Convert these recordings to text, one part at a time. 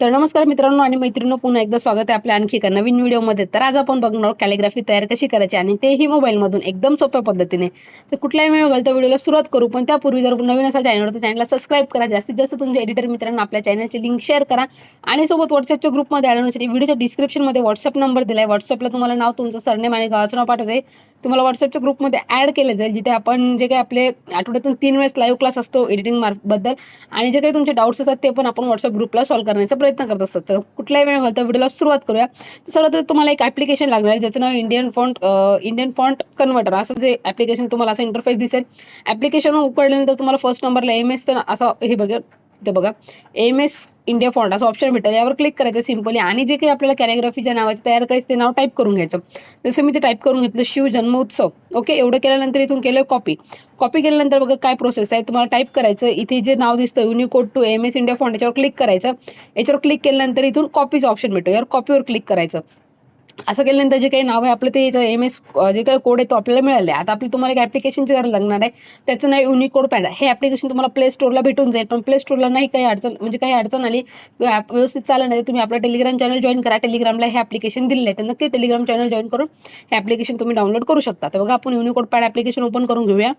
तर नमस्कार मित्रांनो आणि मैत्रिणींनो पुन्हा एकदा स्वागत आहे आपल्या आणखी एका नवीन व्हिडिओमध्ये. तर आज आपण बघणार कॅलिग्राफी तयार कशी करायची आणि तेही मोबाईलमधून एकदम सोप्या पद्धतीने. तर कुठलाही वेळ घालतो व्हिडिओला सुरुवात करू पण त्यापूर्वी जर नवीन असाल चॅनलवर तर चॅनलला सबस्क्राईब करा. जास्तीत जास्त तुमच्या एडिटर मित्रांना आपल्या चॅनलची लिंक शेअर करा. आणि सोबत व्हॉट्सअपच्या ग्रुपमध्ये आणण्यासाठी व्हिडिओच्या डिस्क्रिप्शनमध्ये व्हॉट्सअप नंबर दिला आहे व्हॉट्सअपला तुम्हाला नाव तुमचं सरनेम आणि गावाचं नाव पाठवायचं आहे तुम्हाला व्हॉट्सअपच्या ग्रुपमध्ये ॲड केलं जाईल जिथे आपण जे काही आपले आठवड्यातून तीन वेळेस लाईव्ह क्लास असतो एडिटिंग मार्फबद्दल आणि जे काही तुमचे डाऊट्स असतात ते पण आपण व्हॉट्सअप ग्रुपला सॉल्व्ह करण्याचा प्रयत्न प्रयत्न करत असतो तर कुठलाही वेळ घालता व्हिडिओला सुरुवात करूया. तर सर्वात तुम्हाला एक ॲप्लिकेशन लागणार आहे ज्याचं नाव Indian font Indian font converter असं जे ॲप्लिकेशन तुम्हाला असं इंटरफेस दिसेल. ॲप्लिकेशन उघडल्यानंतर तुम्हाला फर्स्ट नंबरला एम एसचं असं हे बघेल. इथं बघा एम एस इंडिया फॉन्ट असं ऑप्शन भेटतं. यावर क्लिक करायचं सिम्पली आणि जे काही आपल्याला कॅलिग्राफीच्या नावाचे तयार करायचं ते नाव टाईप करून घ्यायचं. जसं मी ते टाईप करून घेतलं शिव जन्मोत्सव. ओके एवढं केल्यानंतर इथून केलं कॉपी कॉपी केल्यानंतर बघा काय प्रोसेस आहे? तुम्हाला टाईप करायचं इथे जे नाव दिसतं Unicode to M S India font याच्यावर क्लिक करायचं. याच्यावर क्लिक केल्यानंतर इथून कॉपीचं ऑप्शन भेटतो. यावर कॉपीवर क्लिक करायचं. असं केल्यानंतर जे काही नाव आहे आपलं ते एम एस जे काही कोड आहे तो आपल्याला मिळाले आता आपली तुम्हाला एक ॲप्लिकेशनची गरज लागणार आहे. त्याचं नाव युनिकोड पॅड हे ॲप्लिकेशन तुम्हाला प्ले स्टोरला भेटून जाईल. पण प्ले स्टोरला नाही काही अडचण म्हणजे काही अडचण आली किंवा ॲप व्यवस्थित चाललं नाही तुम्ही आपलं टेलिग्राम चॅनल जॉईन करा. टेलिग्रामला हे ॲप्लिकेशन दिलेलं आहे तर नक्की टेलिग्राम चॅनल जॉईन करून हे ॲप्लिकेशन तुम्ही डाउनलोड करू शकता. तर बघा आपण युनिकोड पॅड ॲप्लिकेशन ओपन करून घेऊया.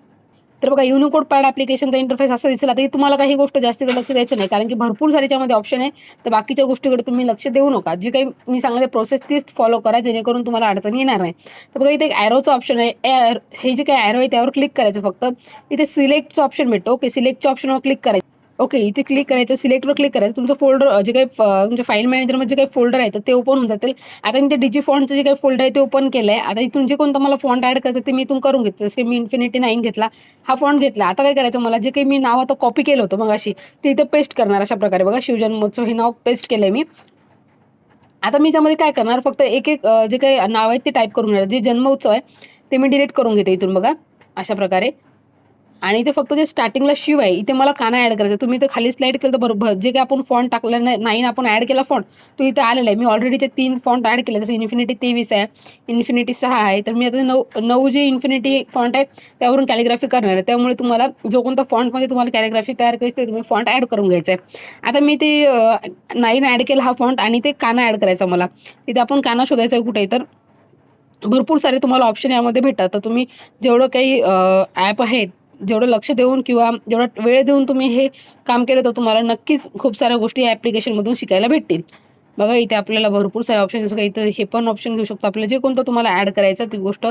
तर बघा युनिकोड पॅड ॲप्लिकेशनचा इंटरफेस असं दिसेल. आता तुम्हाला काही गोष्ट जास्त लक्ष द्यायचं नाही कारण की भरपूर सारे याच्यामध्ये ऑप्शन आहे. तर बाकीच्या गोष्टीकडे तुम्ही लक्ष देऊ नका. जी काही मी सांगते प्रोसेस तीच फॉलो करा जेणेकरून तुम्हाला अडचण येणार नाही. तर बघा इथे एक ॲरोचं ऑप्शन आहे. एर हे जे काही ॲरो आहे त्यावर क्लिक करायचं फक्त. इथे सिलेक्टचं ऑप्शन भेटतो. ओके सिलेक्टच्या ऑप्शनवर क्लिक करायचं. ओके इथे क्लिक करायचं सिलेक्टवर क्लिक करायचं. तुमचं फोल्डर जे काही तुमच्या फाईल मॅनेजरमध्ये जे काही फोल्डर आहे तर ते ओपन होऊन जातील. आता मी ते डिजी फॉन्टचं जे काही फोल्डर आहे ते ओपन केलं आहे आता इथून जे कोणतं मला फॉन्ट ॲड करायचं ते मी इथून करून घेतलं. जसं मी इन्फिनिटी नाईन घेतला हा फॉन्ट घेतला. आता काय करायचं मला जे काही मी नाव आता कॉपी केलं होतं मग अशी ते इथे पेस्ट करणार अशा प्रकारे. बघा शिवजन्मोत्सव हे नाव पेस्ट केलं आहे मी. आता मी त्यामध्ये काय करणार फक्त एक एक जे काही नाव आहेत ते टाईप करून घेणार. जे जन्म उत्सव आहे ते मी डिलीट करून घेते इथून बघा. अशा प्रकारे. आणि इथे फक्त जे स्टार्टिंगला शिव आहे इथे मला काना ॲड करायचं. तुम्ही इथे खाली स्लाईड केलं तर बरोबर जे काही आपण फॉन्ट टाकलं नाही नाईन आपण ॲड केला फॉन्ट तो इथे आलेला आहे. मी ऑलरेडीचे तीन फॉन्ट ॲड केले. जसं इन्फिनिटी तेवीस आहे इन्फिनिटी सहा आहे. तर मी आता नऊ नऊ जे इन्फिनिटी फॉन्ट आहे त्यावरून कॅलिग्राफी करणार आहे. त्यामुळे तुम्हाला जो कोणता फॉन्टमध्ये तुम्हाला कॅलिग्राफी तयार करायची ते तुम्ही फॉन्ट ॲड करून घ्यायचं आहे. आता मी ते नाईन ॲड केला हा फॉन्ट आणि ते काना ॲड करायचा मला. तिथे आपण काना शोधायचा आहे कुठे तर. भरपूर सारे तुम्हाला ऑप्शन यामध्ये भेटतात. तर तुम्ही जेवढं काही ॲप आहेत जेवढं लक्ष देऊन किंवा जेवढा वेळ देऊन तुम्ही हे काम केलं तर तुम्हाला नक्कीच खूप साऱ्या गोष्टी या ॲप्लिकेशनमधून शिकायला भेटतील. बघा इथे आपल्याला भरपूर सारे ऑप्शन जसं काही इथं हे पण ऑप्शन घेऊ शकतो. आपल्याला जे कोणतं तुम्हाला ॲड करायचं ती गोष्ट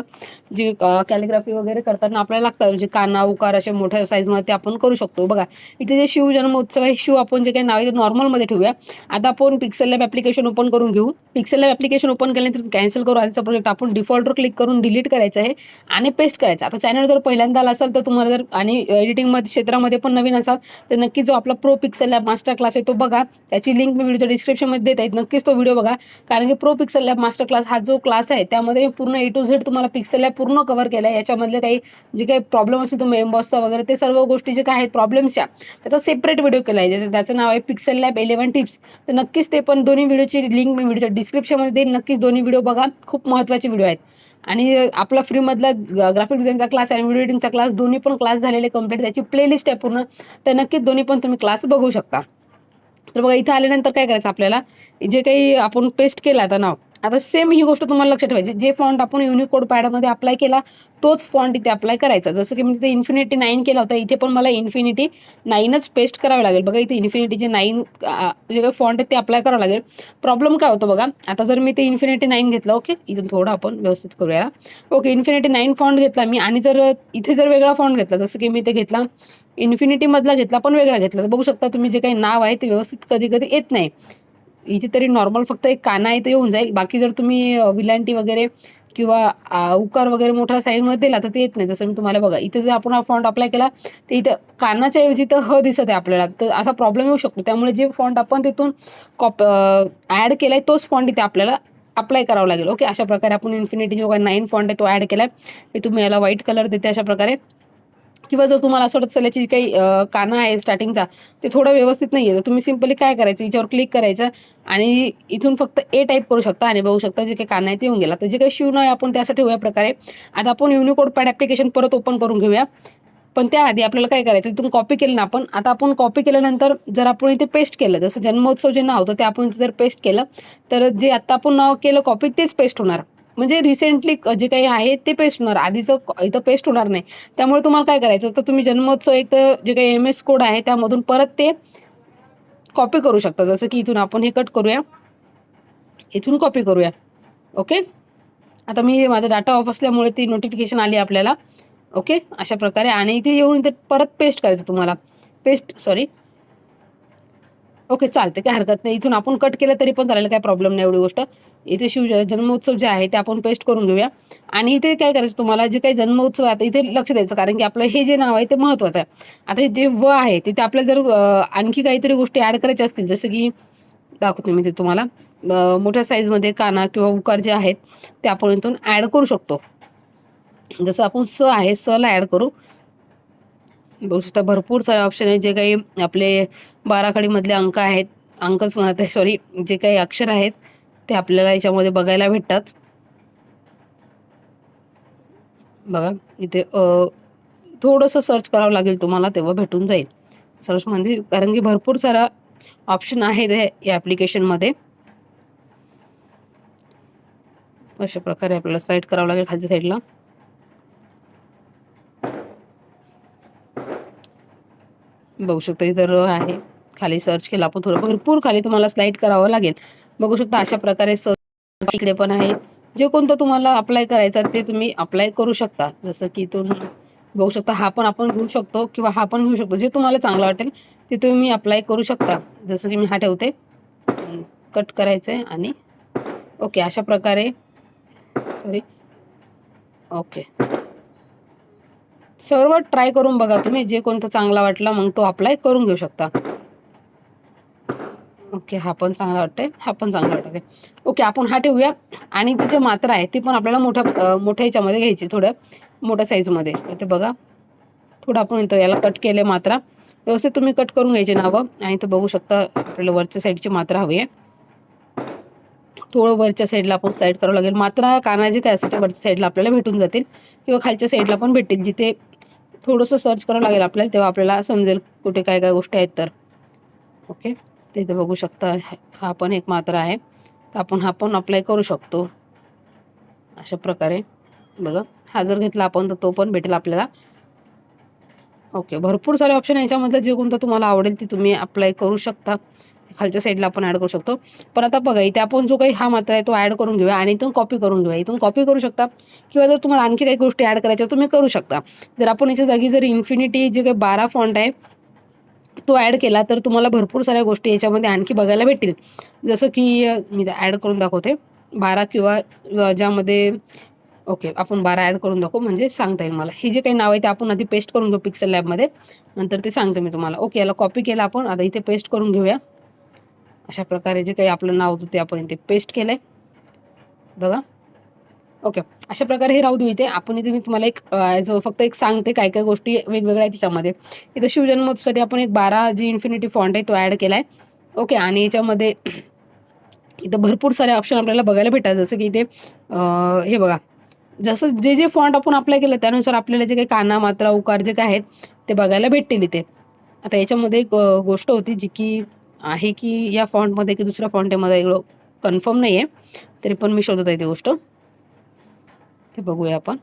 जी कॅलिग्राफी वगैरे करताना आपल्याला लागतं म्हणजे काना उकार अशा मोठ्या साईजमध्ये ते आपण करू शकतो. बघा इथे जे शिव जन्मोत्सव आहे शिव आपण जे काही नाव आहे ते नॉर्मलमध्ये ठेवूया. आता आपण पिक्सेल लॅब ॲप्लिकेशन ओपन करून घेऊ. पिक्सेल लॅब ॲप्लिकेशन ओपन केल्यानंतर कॅन्सल करू. आधीचा प्रोजेक्ट आपण डिफॉल्टवर क्लिक करून डिलीट करायचं आहे आणि पेस्ट करायचं. आता चॅनल जर पहिल्यांदा आला असाल तर तुम्हाला जर आणि एडिटिंगमध्ये क्षेत्रामध्ये पण नवीन असाल तर नक्की जो आपला pro pixel lab master class आहे तो बघा. त्याची लिंक मी व्हिडिओच्या डिस्क्रिप्शनमध्ये देत आहेत. नक्कीच तो व्हिडिओ बघा. कारण की pro pixel lab master class हा जो क्लास आहे त्यामध्ये मी पूर्ण ए टू झेड तुम्हाला पिक्सल लॅब पूर्ण कव्हर केला आहे याच्यामधले काही जे काही प्रॉब्लेम असतील तुम्ही एमबॉसचा वगैरे ते सर्व गोष्टी जे काय आहेत प्रॉब्लेम्सच्या त्याचा सेपरेट व्हिडिओ केला आहे जसं त्याचं नाव आहे पिक्सल लॅब इलेव्हन टिप्स तर नक्कीच ते पण दोन्ही व्हिडिओची लिंक मी व्हिडिओच्या डिस्क्रिप्शनमध्ये देईल नक्कीच दोन्ही व्हिडिओ बघा. खूप महत्त्वाचे व्हिडिओ आहेत. आणि आपला फ्रीमधला ग्राफिक डिझाईनचा क्लास आणि व्हिडिओ एडिटिंगचा क्लास दोन्ही पण क्लास झालेले कंप्लीट त्याची प्लेलिस्ट आहे पूर्ण. तर नक्कीच दोन्ही पण तुम्ही क्लास बघू शकता. तर बघा इथं आल्यानंतर काय करायचं आपल्याला? जे काही आपण पेस्ट केलं आता नाव आता सेम ही गोष्ट तुम्हाला लक्षात ठेवायची. जे फॉन्ट आपण युनिकोड पॅडमध्ये अप्लाय केला तोच फॉन्ट इथे अप्लाय करायचा. जसं की मी तिथे इन्फिनिटी नाईन केला होता इथे पण मला इन्फिनिटी नाईनच पेस्ट करावं लागेल. बघा इथे इन्फिनिटी जे नाईन जे काही फॉन्ट आहे ते अप्लाय करावं लागेल. प्रॉब्लेम काय होतो बघा आता जर मी ते इन्फिनिटी नाईन घेतलं ओके इथून थोडं आपण व्यवस्थित करूया. ओके इन्फिनिटी नाईन फॉन्ट घेतला मी आणि जर इथे जर वेगळा फॉन्ट घेतला जसं की मी ते घेतला इन्फिनिटीमधला घेतला पण वेगळा घेतला. तर बघू शकता तुम्ही जे काही नाव आहे ते व्यवस्थित कधी कधी येत नाही. इथे तरी नॉर्मल फक्त एक काना आहे ते येऊन जाईल. बाकी जर तुम्ही विलांटी वगैरे किंवा उकार वगैरे मोठ्या साईजमध्ये दिला तर ते येत नाही. जसं मी तुम्हाला बघा इथे जर आपण हा फॉन्ट अप्लाय केला तर इथं कानाच्या ऐवजी तर ह दिसत आहे आपल्याला. तर असा प्रॉब्लेम येऊ शकतो. त्यामुळे जे फॉन्ट आपण तिथून कॉप ॲड केला आहे तोच फॉन्ट इथे आपल्याला अप्लाय करावं लागेल. ओके अशा प्रकारे आपण इन्फिनिटी जो काही नाईन फॉन्ट आहे तो ॲड केला आहे मी तुम्ही याला व्हाईट कलर देते अशा प्रकारे. किंवा जर तुम्हाला असं वाटत याची काही कानं आहे स्टार्टिंगचा ते थोडं व्यवस्थित नाही आहे तर तुम्ही सिम्पली काय करायचं याच्यावर क्लिक करायचं आणि इथून फक्त ए टाईप करू शकता आणि बघू शकता जे काही कान आहे ते येऊन गेला. तर जे काही शिव आहे आपण त्यासाठी ठेवूया प्रकारे. आता आपण युनिकोड पॅड ॲप्लिकेशन परत ओपन करून घेऊया. पण त्याआधी आपल्याला काय करायचं इथून कॉपी केलं ना आपण आता आपण कॉपी केल्यानंतर जर आपण इथे पेस्ट केलं जसं जन्मोत्सव जे नाव होतं ते आपण इथे जर पेस्ट केलं तर जे आत्ता आपण नाव केलं कॉपी तेच पेस्ट होणार. म्हणजे रिसेंटली जे काही आहे ते पेस्ट होणार. आधीचं इथं पेस्ट होणार नाही. त्यामुळे तुम्हाला काय करायचं? तर तुम्ही जन्मोत्सव एक तर जे काही एम एस कोड आहे त्यामधून परत ते कॉपी करू शकता. जसं की इथून आपण हे कट करूया. इथून कॉपी करूया. ओके आता मी माझा डाटा ऑफ असल्यामुळे ती नोटिफिकेशन आली आपल्याला. ओके अशा प्रकारे. आणि इथे येऊन इथे परत पेस्ट करायचं तुम्हाला. पेस्ट सॉरी ओके चालते काय हरकत नाही. इथून आपण कट केलं तरी पण चालेल. काय प्रॉब्लेम नाही एवढी गोष्ट. इथे शिव जन्मोत्सव जे आहे ते आपण पेस्ट करून घेऊया. आणि इथे काय करायचं तुम्हाला जे काही जन्मोत्सव आहे आता इथे लक्ष द्यायचं. कारण की आपलं हे जे नाव आहे ते महत्त्वाचं आहे. आता जे व आहे तिथे आपल्याला जर आणखी काहीतरी गोष्टी ॲड करायच्या असतील जसं की दाखवते मी ते तुम्हाला. मोठ्या साईजमध्ये काना किंवा उकार जे आहेत ते आपण इथून ॲड करू शकतो. जसं आपण स आहे स ला ॲड करू. बघू शकता भरपूर सारे ऑप्शन आहेत. जे काही आपले बाराखडीमधले अंक आहेत अंकच म्हणत आहे सॉरी जे काही अक्षर आहेत ते आपल्याला याच्यामध्ये बघायला भेटतात. बघा इथे थोडंसं सर्च करावं लागेल तुम्हाला तेव्हा भेटून जाईल. सर्च म्हणजे कारण की भरपूर सारा ऑप्शन आहेत या ॲप्लिकेशनमध्ये अशा प्रकारे आपल्याला साईट करावं लागेल खालच्या साईडला बघू शकता इथं र आहे खाली सर्च केला आपण थोडं भरपूर खाली तुम्हाला स्लाईड करावं लागेल. बघू शकता अशा प्रकारे सर्च इकडे पण आहे. जे कोणतं तुम्हाला अप्लाय करायचं ते तुम्ही अप्लाय करू शकता. जसं की इथून बघू शकता हा पण आपण घेऊ शकतो किंवा हा पण घेऊ शकतो. जे तुम्हाला चांगलं वाटेल ते तुम्ही अप्लाय करू शकता. जसं की मी हा ठेवते. कट करायचं आहे आणि ओके अशा प्रकारे सॉरी ओके सर्व ट्राय करून बघा तुम्ही. जे कोणता चांगला वाटला मग तो अप्लाय करून घेऊ शकता. ओके हा पण चांगला वाटतंय. हा पण चांगला वाटतंय. ओके आपण हा ठेवूया. आणि ती जी मात्रा आहे ती पण आपल्याला मोठ्या मोठ्या ह्याच्यामध्ये घ्यायची थोड्या मोठ्या साईजमध्ये इथे बघा. थोडं आपण इथं याला कट केले मात्रा. व्यवस्थित तुम्ही कट करून घ्यायचे नावं. आणि इथं बघू शकता आपल्याला वरच्या साईडची मात्रा हवी आहे. थोडं वरच्या साईडला आपण स्लाईड करावं लागेल. मात्रा काना जे काय असतं ते वरच्या साईडला आपल्याला भेटून जातील. किंवा खालच्या साईडला पण भेटतील जिथे थोडंसं सर्च करावं लागेल आपल्याला तेव्हा आपल्याला समजेल कुठे काय काय गोष्टी आहेत तर. ओके तर इथे बघू शकता हा पण एक मात्र आहे. तर आपण हा पण अप्लाय करू शकतो. अशा प्रकारे. बघा हा जर घेतला आपण तर तो पण भेटेल आपल्याला. ओके भरपूर सारे ऑप्शन याच्यामधलं. जे कोणतं तुम्हाला आवडेल ते तुम्ही अप्लाय करू शकता. खालच्या साईडला आपण ॲड करू शकतो. पण आता बघा इथे आपण जो काही हा मात्रा आहे तो ॲड करून घेऊया आणि इथून कॉपी करून घेऊया. इथून कॉपी करू शकता किंवा जर तुम्हाला आणखी काही गोष्टी ॲड करायच्या तुम्ही करू शकता. जर आपण याच्या जागी जर इन्फिनिटी जे काही बारा फॉन्ट आहे तो ॲड केला तर तुम्हाला भरपूर साऱ्या गोष्टी याच्यामध्ये आणखी बघायला भेटतील. जसं की मी ॲड करून दाखवते. बारा किंवा ज्यामध्ये ओके आपण बारा ॲड करून दाखवू. म्हणजे सांगता येईल मला. हे जे काही नाव आहे ते आपण आधी पेस्ट करून घेऊ पिक्सल लॅबमध्ये नंतर ते सांगते मी तुम्हाला. ओके याला कॉपी केलं आपण. आता इथे पेस्ट करून घेऊया. अशा प्रकारे जे काही आपलं नाव होतं ते आपण इथे पेस्ट केलं आहे बघा. ओके अशा प्रकारे हे राहू देऊ इथे. आपण इथे मी तुम्हाला एक ॲज फक्त एक सांगते काय काय गोष्टी वेगवेगळ्या आहेत त्याच्यामध्ये इथे शिवजन्मोत्सवसाठी आपण एक बारा जी इन्फिनिटी फॉन्ट आहे तो ॲड केला आहे ओके आणि याच्यामध्ये इथं भरपूर सारे ऑप्शन आपल्याला बघायला भेटतात. जसं की इथे हे बघा. जसं जे जे फॉन्ट आपण अप्लाय केलं त्यानुसार आपल्याला जे काही काना मात्रा उकार जे काय आहेत ते बघायला भेटतील इथे. आता याच्यामध्ये एक गोष्ट होती जी की आहे की या फॉन्टमध्ये की दुसऱ्या फॉन्टमध्ये एवढं कन्फर्म नाही आहे तरी पण मी शोधत आहे ती गोष्ट. ते बघूया आपण.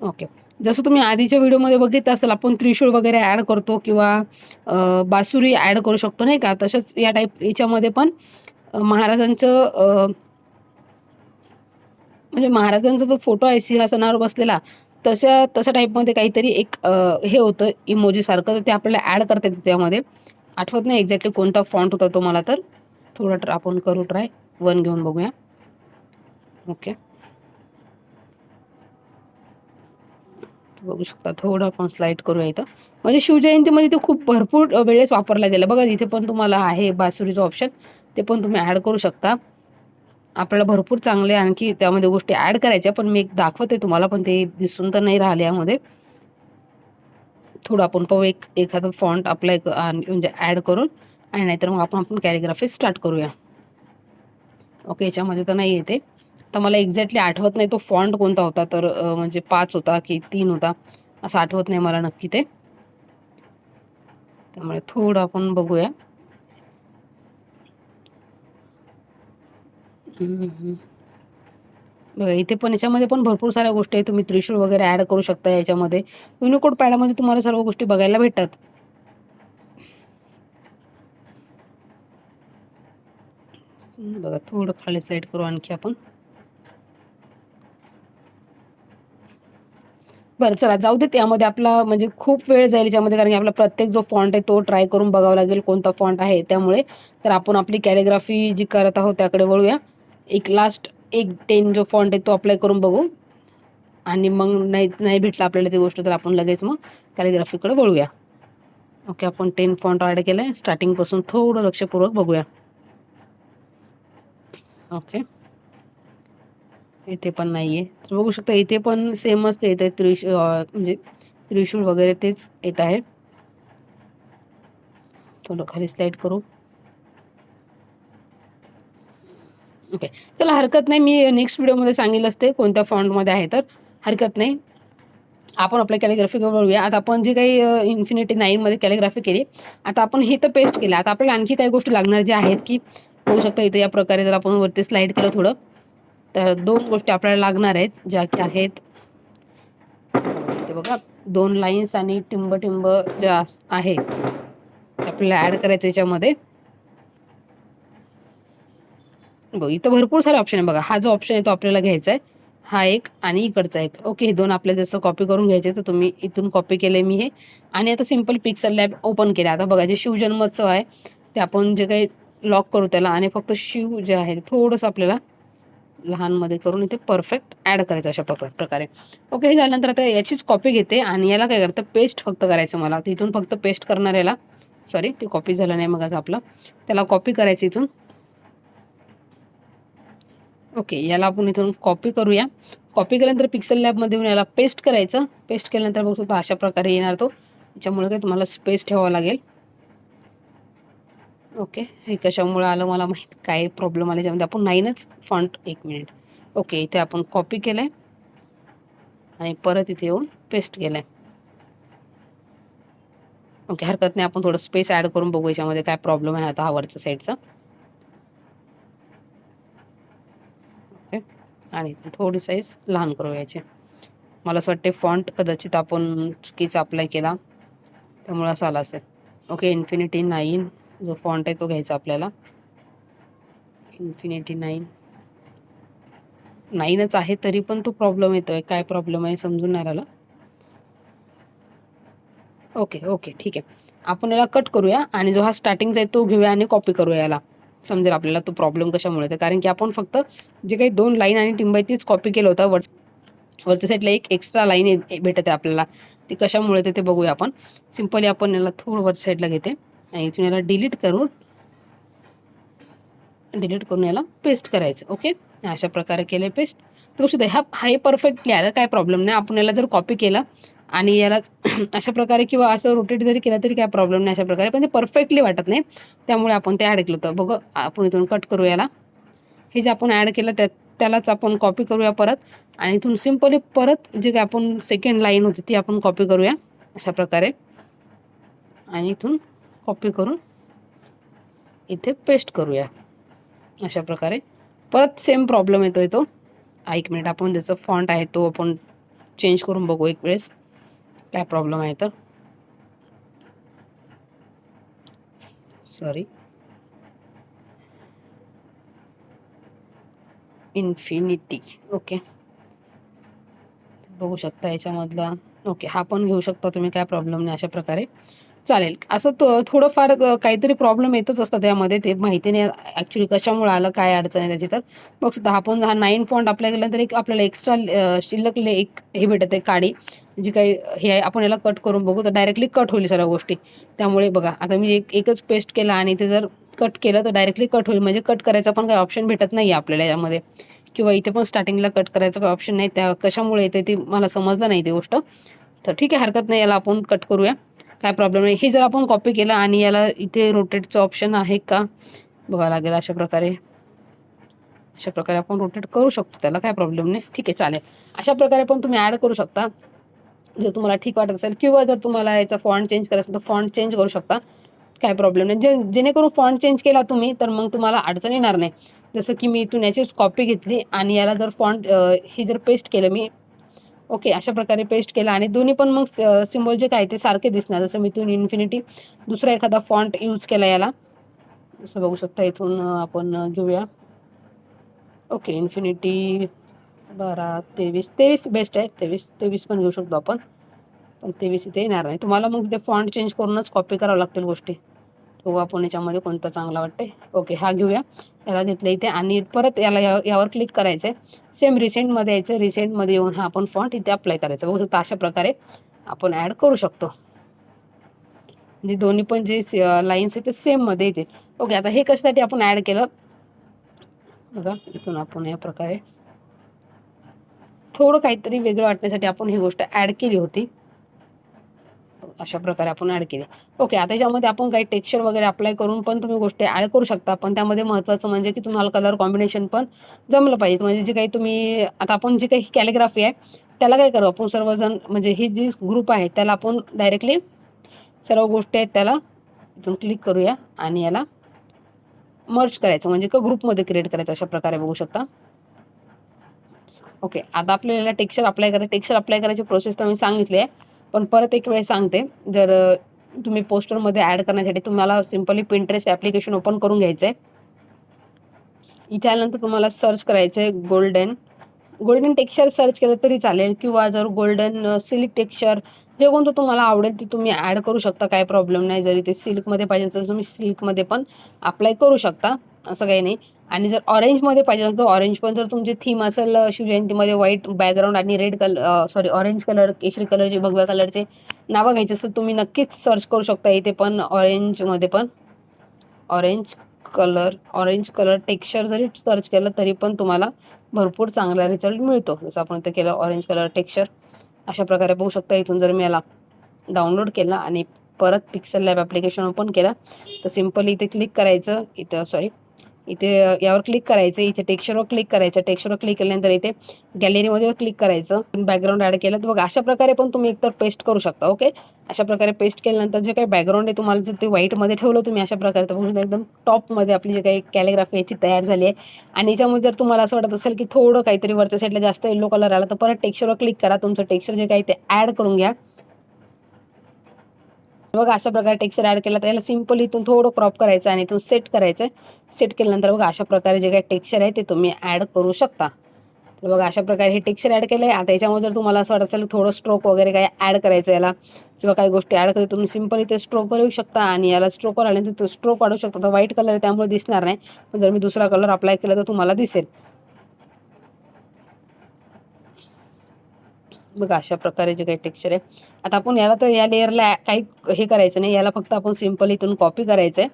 ओके. जसं तुम्ही आधीच्या व्हिडिओमध्ये बघितलं असेल आपण त्रिशूळ वगैरे ॲड करतो किंवा बासुरी ॲड करू शकतो नाही का? तसंच या टाईप याच्यामध्ये पण महाराजांचं म्हणजे महाराजांचा जो फोटो आहे सिंहासनावर बसलेला तशा तशा टाईपमध्ये काहीतरी एक हे होतं इमोजीसारखं तर ते आपल्याला ॲड करता येतं त्यामध्ये आठवत नाही एक्झॅक्टली कोणता फॉन्ट होता तो मला तर. थोडा ट्र आपण करू ट्राय वन घेऊन बघूया. ओके बघू शकता थोडं आपण स्लाईड करूया इथं. म्हणजे शिवजयंतीमध्ये ते खूप भरपूर वेळेस वापरला गेला. बघा इथे पण तुम्हाला आहे बासुरीचं ऑप्शन ते पण तुम्ही ॲड करू शकता. आपल्याला भरपूर चांगले आणखी त्यामध्ये गोष्टी ॲड करायच्या पण मी एक दाखवते तुम्हाला पण ते दिसून तर नाही राहिले यामध्ये. थोडं आपण पाहू एक एखादं फॉन्ट अप्लाय म्हणजे ॲड करून आणि नाहीतर मग आपण आपण कॅलिग्राफी स्टार्ट करूया. ओके याच्यामध्ये तर नाही येते. तर मला एक्झॅक्टली आठवत नाही तो फॉन्ट कोणता होता तर म्हणजे पाच होता की तीन होता असं आठवत नाही मला नक्की ते. त्यामुळे थोडं आपण बघूया. बघा इथे पण याच्यामध्ये पण भरपूर साऱ्या गोष्टी आहेत. तुम्ही त्रिशूळ वगैरे ऍड करू शकता याच्यामध्ये. युनिकोड पॅडामध्ये तुम्हाला सर्व गोष्टी बघायला भेटतात. बघा थोडं खाली साईड करू आणखी आपण. बरं चला जाऊ दे त्यामध्ये आपला म्हणजे खूप वेळ जाईल याच्यामध्ये कारण की आपला प्रत्येक जो फॉन्ट आहे तो ट्राय करून बघावा लागेल कोणता फॉन्ट आहे त्यामुळे. तर आपण आपली कॅलिग्राफी जी करत आहोत त्याकडे वळूया. एक लास्ट एक टेन जो फॉन्ट आहे तो अप्लाय करून बघू. आणि मग नाही नाही भेटलं आपल्याला ती गोष्ट तर आपण लगेच मग कॅलिग्राफीकडे वळूया. ओके आपण टेन फॉन्ट ॲड केलं आहे स्टार्टिंगपासून थोडं लक्षपूर्वक बघूया. ओके इथे पण नाही आहे तर बघू शकता इथे पण सेमच ते येत आहे त्रिशूळ म्हणजे त्रिशूळ वगैरे तेच येत आहे. थोडं खाली स्लाईड करू. ओके चला हरकत नाही. मी नेक्स्ट व्हिडिओमध्ये सांगेल असते कोणत्या फॉन्टमध्ये आहे तर. हरकत नाही. आपण आपल्या कॅलिग्राफी वळूया. आता आपण जे काही इन्फिनिटी नाईनमध्ये कॅलिग्राफी केली आता आपण हे तर पेस्ट केलं. आता आपल्याला आणखी काही गोष्टी लागणार ज्या आहेत की होऊ शकतं इथे या प्रकारे जर आपण वरती स्लाईड केलं थोडं तर दोन गोष्टी आपल्याला लागणार आहेत ज्या की आहेत. ते बघा दोन लाईन्स आणि टिंब टिंब ज्या आहे ते आपल्याला ॲड करायचं याच्यामध्ये. बघ इथं भरपूर सारे ऑप्शन आहे बघा. हा जो ऑप्शन आहे तो आपल्याला घ्यायचा आहे. हा एक आणि इकडचा एक. ओके हे दोन आपल्या जसं कॉपी करून घ्यायचे तर तुम्ही इथून कॉपी केले मी हे. आणि आता सिंपल पिक्सल लॅब ओपन केले. आता बघा जे शिवजन्मोत्सव आहे ते आपण जे काही लॉक करू त्याला आणि फक्त शिव जे आहे ते थोडंसं आपल्याला लहानमध्ये करून इथे परफेक्ट ॲड करायचं अशा प्रकार प्रकारे. ओके हे झाल्यानंतर आता याचीच कॉपी घेते आणि याला काय करतं? पेस्ट फक्त करायचं मला. तिथून फक्त पेस्ट करणार याला सॉरी ते कॉपी झालं नाही मग आपलं. त्याला कॉपी करायचं इथून. ओके याला आपण इथून कॉपी करूया. कॉपी केल्यानंतर पिक्सल लॅबमध्ये येऊन याला पेस्ट करायचं. पेस्ट केल्यानंतर बघू शकता अशा प्रकारे येणार तो. त्याच्यामुळे काय तुम्हाला स्पेस ठेवावा लागेल. ओके हे कशामुळे आलं मला माहीत काय प्रॉब्लेम आला याच्यामध्ये. आपण नाईनच फॉन्ट एक मिनिट ओके इथे आपण कॉपी केलं आहे आणि परत इथे येऊन पेस्ट केलं आहे ओके हरकत नाही. आपण थोडं स्पेस ॲड करून बघू याच्यामध्ये काय प्रॉब्लेम आहे आता हा वरच्या साईडचा ओके आणि थोडी साईज लहान करू याची. मला असं वाटते फॉन्ट कदाचित आपण चुकीचा अप्लाय केला त्यामुळे असं आला असेल. ओके इन्फिनिटी नाईन जो फॉन्ट आहे तो घ्यायचा आपल्याला. इन्फिनिटी नाईन नाईनच आहे तरी पण तो प्रॉब्लेम येतोय. काय प्रॉब्लेम आहे समजून नाही राहिला. ओके ओके ठीक आहे. आपण याला कट करूया आणि जो हा स्टार्टिंगचा आहे तो घेऊया आणि कॉपी करूया याला. समजेल आपल्याला तो प्रॉब्लेम कशामुळे येतो कारण की आपण फक्त जे काही दोन लाईन आणि टिंब तीच कॉपी केलं होतं. वर वरच्या साईडला एक एक्स्ट्रा लाईन भेटत आहे आपल्याला. ती कशामुळे येते ते बघूया आपण. सिम्पली आपण याला थोडं वरच्या साईडला घेते. आणि इथून याला डिलीट करून डिलीट करून याला पेस्ट करायचं ओके अशा प्रकारे केले पेस्ट तर बघू शकता ह्या हा हे परफेक्टली आलं. काय प्रॉब्लेम नाही. आपण याला जर कॉपी केलं आणि याला अशा प्रकारे किंवा असं रोटेट जरी केलं तरी काय प्रॉब्लेम नाही अशा प्रकारे. पण ते परफेक्टली वाटत नाही. त्यामुळे आपण ते ॲड केलं होतं. बघ आपण इथून कट करू याला. हे जे आपण ॲड केलं त्या त्यालाच आपण कॉपी करूया परत. आणि इथून सिम्पली परत जे काय आपण सेकंड लाईन होती ती आपण कॉपी करूया. अशा प्रकारे. आणि इथून कॉपी करून इथे पेस्ट करूया. अशा प्रकारे. परत सेम प्रॉब्लेम येतो तो. एक मिनिट आपण त्याचा फॉन्ट आहे तो आपण चेंज करून बघू एक वेळेस. काय प्रॉब्लेम आहे तर? सॉरी इन्फिनिटी ओके बघू शकता याच्यामधला. ओके हा पण घेऊ शकता तुम्ही काय प्रॉब्लेम नाही अशा प्रकारे. चालेल. असं तो थोडंफार काहीतरी प्रॉब्लेम येतच असतात त्यामध्ये ते माहिती नाही ॲक्च्युली कशामुळे आलं काय अडचण आहे त्याची तर. बघ सुद्धा हा पण हा नाईन फॉन्ट आपल्या गेल्यानंतर एक आपल्याला एक्स्ट्रा शिल्लक ले- एक हे भेटत आहे काडी. जी काही हे आहे आपण याला कट करून बघू तर डायरेक्टली कट होईल सर्व गोष्टी. त्यामुळे बघा आता मी एक एकच पेस्ट केला आणि ते जर कट केलं तर डायरेक्टली कट होईल. म्हणजे कट करायचा पण काही ऑप्शन भेटत नाही आपल्याला यामध्ये. किंवा इथे पण स्टार्टिंगला कट करायचं काही ऑप्शन नाही. त्या कशामुळे येते ती मला समजलं नाही ती गोष्ट. तर ठीक आहे हरकत नाही याला आपण कट करूया. काय प्रॉब्लेम नाही. हे जर आपण कॉपी केलं आणि याला इथे रोटेटचं ऑप्शन आहे का? बघावं लागेल अशा प्रकारे. अशा प्रकारे आपण रोटेट करू शकतो त्याला. काय प्रॉब्लेम नाही. ठीक आहे चालेल. अशा प्रकारे पण तुम्ही ॲड करू शकता. जर तुम्हाला ठीक वाटत असेल किंवा जर तुम्हाला याचा फॉन्ट चेंज करायचा असेल तर फॉन्ट चेंज करू शकता. काय प्रॉब्लेम नाही. जे जेणेकरून फॉन्ट चेंज केला तुम्ही तर मग तुम्हाला अडचण येणार नाही. जसं की मी इथून याचीच कॉपी घेतली आणि याला जर फॉन्ट ही जर पेस्ट केलं मी ओके अशा प्रकारे पेस्ट केलं आणि दोन्ही पण मग सिम्बॉल जे काय ते सारखे दिसणार. जसं मी इथून इन्फिनिटी दुसरा एखादा फॉन्ट यूज केला याला. जसं बघू शकता इथून आपण घेऊया. ओके इन्फिनिटी बारा तेवीस तेवीस बेस्ट आहे. तेवीस तेवीस पण घेऊ शकतो आपण. पण तेवीस इथे येणार नाही. तुम्हाला मग तिथे फॉन्ट चेंज करूनच कॉपी करावं लागतील गोष्टी. बघू आपण याच्यामध्ये कोणता चांगला वाटते ओके हा घेऊया. याला घेतलं इथे. आणि परत याला या- यावर क्लिक करायचं आहे सेम रिसेंटमध्ये यायचं. रिसेंटमध्ये येऊन हा आपण फॉन्ट इथे अप्लाय करायचा. बघू शकतो अशा प्रकारे आपण ॲड करू शकतो. म्हणजे दोन्ही पण जे लाईन्स आहेत ते सेममध्ये येतील. ओके आता हे कशासाठी आपण ॲड केलं? बघा इथून आपण या प्रकारे थोडं काहीतरी वेगळं वाटण्यासाठी आपण ही गोष्ट ॲड केली होती. अशा प्रकारे आपण ॲड केली. ओके आता याच्यामध्ये आपण काही टेक्स्चर वगैरे अप्लाय करून पण तुम्ही गोष्टी ॲड करू शकता. पण त्यामध्ये महत्त्वाचं म्हणजे की तुम्हाला कलर कॉम्बिनेशन पण जमलं पाहिजे. म्हणजे जे काही तुम्ही आता आपण जे काही कॅलिग्राफी आहे त्याला काय करू आपण सर्वजण म्हणजे ही जी ग्रुप आहे त्याला आपण डायरेक्टली सर्व गोष्टी आहेत त्याला इथून क्लिक करूया आणि याला मर्च करायचं. म्हणजे का ग्रुपमध्ये क्रिएट करायचं अशा प्रकारे बघू शकता. ओके आता आपल्याला टेक्स्चर अप्लाय करायचं टेक्स्चर अप्लाय करायची प्रोसेस तर मी सांगितली आहे. पण परत एक वेळ सांगते. जर तुम्ही पोस्टरमध्ये ॲड करण्यासाठी तुम्हाला सिम्पली पिंटरेस्ट ॲप्लिकेशन ओपन करून घ्यायचं आहे इथे आल्यानंतर तुम्हाला सर्च करायचं आहे गोल्डन गोल्डन टेक्स्चर सर्च केलं तरी चालेल किंवा जर गोल्डन सिल्क टेक्स्चर जे कोणतं तुम्हाला आवडेल ते तुम्ही ॲड करू शकता काय प्रॉब्लेम नाही. जरी ते सिल्कमध्ये पाहिजे तर तुम्ही सिल्कमध्ये पण अप्लाय करू शकता. असं काही नाही. आणि जर ऑरेंजमध्ये पाहिजे असेल ऑरेंज पण जर तुमची थीम असेल शिवजयंतीमध्ये व्हाईट बॅकग्राऊंड आणि red colour sorry orange colour केशरी कलरचे भगव्या कलरचे नावं घ्यायचे असेल तुम्ही नक्कीच सर्च करू शकता. इथे पण ऑरेंजमध्ये पण orange colour orange colour texture जरी सर्च केलं तरी पण तुम्हाला भरपूर चांगला रिझल्ट मिळतो. जसं आपण इथे केलं ऑरेंज कलर टेक्स्चर अशा प्रकारे बघू शकता. इथून जर मी याला डाउनलोड केला आणि परत पिक्सल लॅब ॲप्लिकेशन ओपन केला तर सिम्पली इथे क्लिक करायचं. इथं सॉरी इथे यावर क्लिक करायचं इथे टेक्स्चरवर क्लिक करायचं. टेक्स्चरवर क्लिक केल्यानंतर इथे गॅलरीमध्ये क्लिक करायचं. बॅकग्राऊंड ॲड केलं. तर बघा अशा प्रकारे पण तुम्ही एकतर पेस्ट करू शकता ओके अशा प्रकारे पेस्ट केल्यानंतर जे काही बॅकग्राऊंड आहे तुम्हाला जर ते व्हाईटमध्ये ठेवलं तुम्ही अशा प्रकारे तर बघू शकता एकदम टॉपमध्ये आपली जे काही कॅलिग्राफी आहे ती तयार झाली आहे. आणि याच्यामध्ये जर तुम्हाला असं वाटत असेल की थोडं काहीतरी वरच्या साईडला जास्त येलो कलर आला तर परत टेक्स्चरवर क्लिक करा. तुमचं टेक्स्चर जे काही ते ॲड करून घ्या. बघा अशा प्रकारे टेक्स्चर ॲड केला तर याला सिंपल इथून थोडं क्रॉप करायचं आणि इथून सेट करायचं. सेट केल्यानंतर बघा अशा प्रकारे जे काही टेक्स्चर आहे ते तुम्ही ॲड करू शकता. तर बघा अशा प्रकारे हे टेक्स्चर ॲड केलं आहे आता याच्यामध्ये जर तुम्हाला असं वाटत असेल थोडं स्ट्रोक वगैरे काही ॲड करायचं याला किंवा काही गोष्टी ॲड करायचं तुम्ही सिंपल इथे स्ट्रोकवर येऊ शकता आणि याला स्ट्रोकवर आल्यानंतर स्ट्रोक वाढू शकता. तर व्हाईट कलर आहे त्यामुळे दिसणार नाही. पण जर मी दुसरा कलर अप्लाय केला तर तुम्हाला दिसेल. बघा अशा प्रकारे जे काही टेक्स्चर आहे. आता आपण याला तर या लेअरला काही हे करायचं नाही. याला फक्त आपण सिंपल इथून कॉपी करायचं आहे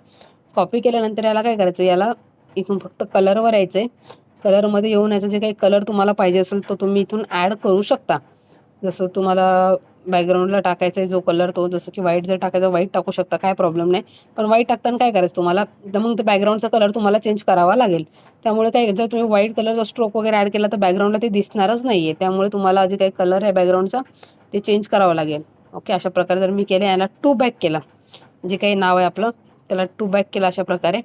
कॉपी केल्यानंतर याला काय करायचं याला इथून फक्त कलरवर यायचं आहे कलरमध्ये येऊन याचा जे काही कलर तुम्हाला पाहिजे असेल तो तुम्ही इथून ॲड करू शकता. जसं तुम्हाला बॅकग्राऊंडला टाकायचा आहे जो कलर तो जसं की व्हाईट जर टाकायचा व्हाईट टाकू शकता काय प्रॉब्लेम नाही. पण व्हाईट टाकताना काय करायचं तुम्हाला? तर मग ते बॅकग्राऊंडचा कलर तुम्हाला चेंज करावा लागेल. त्यामुळे काय जर तुम्ही व्हाईट कलरचा स्ट्रोक वगैरे ॲड केला तर बॅकग्राऊंडला ते दिसणारच नाही आहे त्यामुळे तुम्हाला जे काही कलर आहे बॅकग्राऊंडचा ते चेंज करावं लागेल. ओके अशा प्रकारे जर मी केलं याला टू बॅक केला. जे काही नाव आहे आपलं त्याला टू बॅक केलं अशा प्रकारे.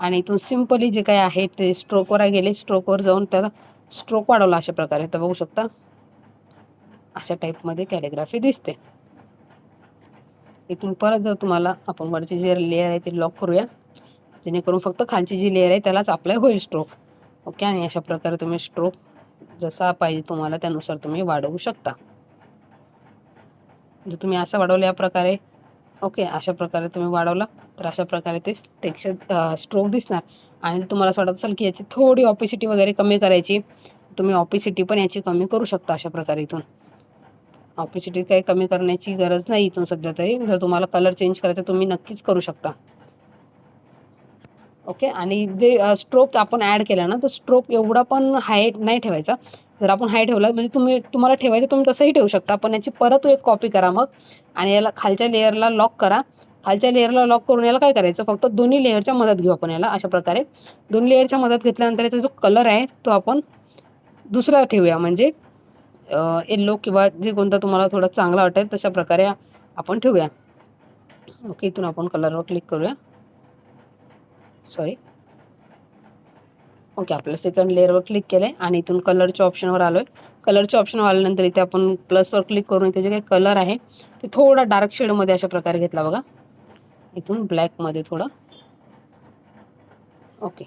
आणि इथून सिम्पली जे काही आहे ते स्ट्रोकवर गेले स्ट्रोकवर जाऊन त्याला स्ट्रोक वाढवला अशा प्रकारे. तर बघू शकता अशा टाईपमध्ये कॅलिग्राफी दिसते. इथून परत जर तुम्हाला आपण वरची जे लेअर आहे ते लॉक करूया. जेणेकरून फक्त खालची जी लेअर आहे त्यालाच अप्लाय होईल स्ट्रोक ओके आणि अशा प्रकारे तुम्ही स्ट्रोक जसा पाहिजे तुम्हाला त्यानुसार तुम्ही वाढवू शकता. जर तुम्ही असं वाढवलं या प्रकारे ओके अशा प्रकारे तुम्ही वाढवला तर अशा प्रकारे ते टेक्स्चर स्ट्रोक दिसणार. आणि जर तुम्हाला असं वाटत असेल की याची थोडी ऑपिसिटी वगैरे कमी करायची तुम्ही ऑपिसिटी पण याची कमी करू शकता अशा प्रकारे इथून. ऑपॉर्च्युनिटी काही कमी करण्याची गरज नाही इथून सध्या तरी. जर तुम्हाला कलर चेंज करायचा तुम्ही नक्कीच करू शकता. ओके आणि जे स्ट्रोक आपण ॲड केला ना तर स्ट्रोक एवढा पण हाय नाही ठेवायचा. जर आपण हाय ठेवला म्हणजे तुम्ही तुम्हाला ठेवायचं तुम्ही तसंही ठेवू शकता. पण याची परत एक कॉपी करा मग. आणि याला खालच्या लेअरला लॉक करा. खालच्या लेअरला लॉक करून याला काय करायचं? फक्त दोन्ही लेअरच्या मदत घेऊ आपण याला अशा प्रकारे. दोन्ही लेअरच्या मदत घेतल्यानंतर याचा जो कलर आहे तो आपण दुसरा ठेवूया. म्हणजे येल्लो किंवा जे कोणता तुम्हाला थोडा चांगला वाटेल तशा प्रकारे आपण ठेवूया. ओके इथून आपण कलरवर क्लिक करूया. सॉरी ओके आपलं सेकंड लेअरवर क्लिक केलं आहे आणि इथून कलरच्या ऑप्शनवर आलो आहे कलरच्या ऑप्शनवर आल्यानंतर इथे आपण प्लसवर क्लिक करून इथे जे काही कलर आहे ते थोडा डार्क शेडमध्ये अशा प्रकारे घेतला बघा. इथून ब्लॅकमध्ये थोडं. ओके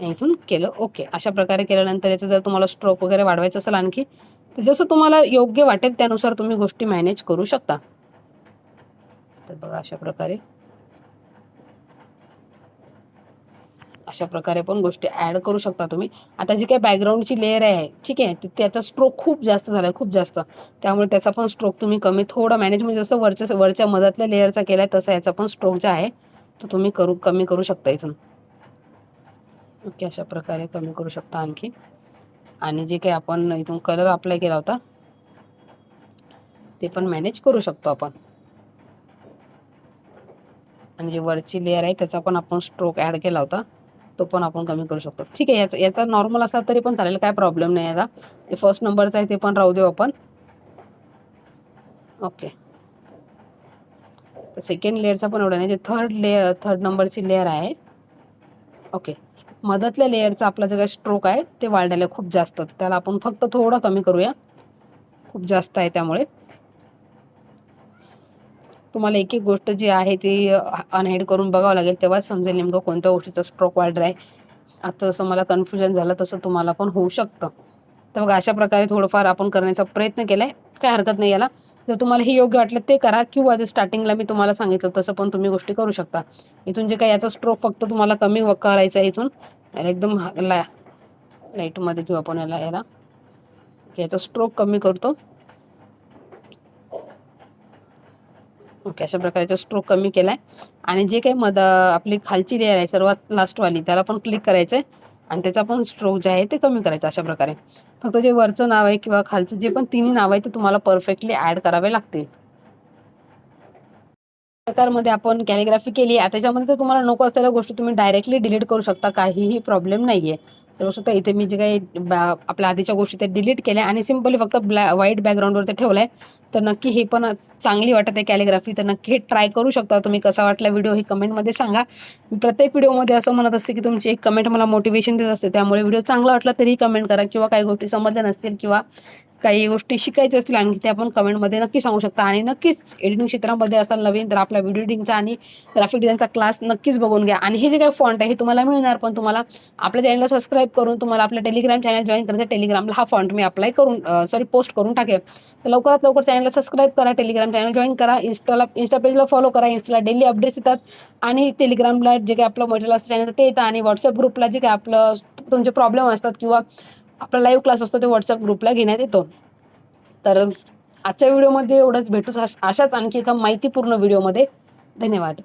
इथून केलं. ओके. अशा प्रकारे केल्यानंतर याचं जर तुम्हाला स्ट्रोक वगैरे वाढवायचं असेल आणखी तर जसं तुम्हाला योग्य वाटेल त्यानुसार तुम्ही गोष्टी मॅनेज करू शकता. तर बघा अशा प्रकारे. अशा प्रकारे पण गोष्टी ॲड करू शकता तुम्ही. आता जी काही बॅकग्राऊंडची लेअर आहे ठीक आहे ती त्याचा स्ट्रोक खूप जास्त झाला आहे खूप जास्त. त्यामुळे त्याचा पण स्ट्रोक तुम्ही कमी थोडा मॅनेज म्हणजे जसं वरच्या वरच्या मधातल्या लेअरचा केला आहे तसा याचा पण स्ट्रोक जो आहे तो तुम्ही करू कमी करू शकता इथून. ओके अशा प्रकारे कमी करू शकता आणखी. आणि जे काही आपण इथून कलर अप्लाय केला होता ते पण मॅनेज करू शकतो आपण. आणि जे वरची लेअर आहे त्याचा पण आपण स्ट्रोक ॲड केला होता तो पण आपण कमी करू शकतो. ठीक आहे याचा याचा नॉर्मल असला तरी पण चालेल काय प्रॉब्लेम नाही याचा. जे फर्स्ट नंबरचा आहे ते पण राहू देऊ आपण. ओके तर सेकंड लेअरचा पण एवढा नाही जे थर्ड लेअर थर्ड नंबरची लेअर आहे. ओके मधातल्या लेअरचा आपला जे काही स्ट्रोक आहे ते वाढायला खूप जास्त त्याला आपण फक्त थोडं कमी करूया. खूप जास्त आहे त्यामुळे. तुम्हाला एक एक गोष्ट जी आहे ती अनहेड करून बघावं लागेल. तेव्हाच समजेल नेमकं कोणत्या गोष्टीचा स्ट्रोक वाढ आहे. आता जसं मला कन्फ्युजन झालं तसं तुम्हाला पण होऊ शकतं. तर मग अशा प्रकारे थोडंफार आपण करण्याचा प्रयत्न केला आहे काय हरकत नाही याला. जर तुम्हाला हे योग्य वाटलं ते करा. किंवा जे स्टार्टिंगला मी तुम्हाला सांगितलं तसं पण तुम्ही गोष्टी करू शकता. इथून जे काही याचा स्ट्रोक फक्त तुम्हाला कमी व करायचा आहे इथून एकदम ला लाईटमध्ये किंवा आपण याला याला. याचा स्ट्रोक कमी करतो. ओके अशा प्रकारचा स्ट्रोक कमी केला आहे आणि जे काही मध आपली खालची लेअर आहे सर्वात लास्टवाली त्याला पण क्लिक करायचं आहे आणि त्याचा पण स्ट्रोक जे आहे ते कमी करायचं अशा प्रकारे. फक्त जे वरचं नाव आहे किंवा खालचं जे पण तिन्ही नाव आहे ते तुम्हाला परफेक्टली ॲड करावे लागतील. प्रकारमध्ये आपण कॅलिग्राफी केली आहे. त्याच्यामध्ये जर तुम्हाला नको असलेल्या गोष्टी तुम्ही डायरेक्टली डिलीट करू शकता. काहीही प्रॉब्लेम नाही आहे तर इथे मी जे काही आपल्या आधीच्या गोष्टी त्या डिलीट केल्या आणि सिम्पली फक्त ब्लॅ व्हाईट बॅकग्राऊंडवर ते ठेवलं आहे तर नक्की हे पण चांगली वाटत आहे कॅलिग्राफी तर नक्की हे ट्राय करू शकता तुम्ही. कसा वाटला व्हिडिओ हे कमेंटमध्ये सांगा. मी प्रत्येक व्हिडिओमध्ये असं म्हणत असते की तुमची एक कमेंट मला मोटिवेशन देत असते. त्यामुळे व्हिडिओ चांगला वाटला तरी कमेंट करा किंवा काही गोष्टी समजल्या नसतील किंवा काही गोष्टी शिकायच्या असतील आणखी ते आपण कमेंटमध्ये नक्की सांगू शकता. आणि नक्कीच एडिटिंग क्षेत्रामध्ये असाल नवीन तर आपला व्हिडिओ एडिटिंगचा आणि ग्राफिक डिझाईनचा क्लास नक्कीच बघून घ्या. आणि हे जे काही फॉन्ट आहे हे तुम्हाला मिळणार पण तुम्हाला आपल्या चॅनलला सबस्क्राईब करून तुम्हाला आपल्या टेलिग्राम चॅनल जॉईन करायचं टेलिग्रामला हा फॉन्ट मी अप्लाय करून सॉरी पोस्ट करून टाकेल. तर लवकरात लवकर चॅनल चॅनलला सबस्क्राईब करा टेलिग्राम चॅनल जॉईन करा इंस्टाला इंस्टा पेजला फॉलो करा इंस्टाला डेली अपडेट्स येतात. आणि टेलिग्रामला जे काही आपलं मटेरियल असतं चॅनल ते येतं. आणि व्हॉट्सअप ग्रुपला जे काही आपलं तुमचे प्रॉब्लेम असतात किंवा आपला लाईव्ह क्लास असतो ते व्हॉट्सअप ग्रुपला घेण्यात येतो. तर आजच्या व्हिडिओमध्ये एवढंच. भेटूच अशाच आणखी एका माहितीपूर्ण व्हिडिओमध्ये धन्यवाद.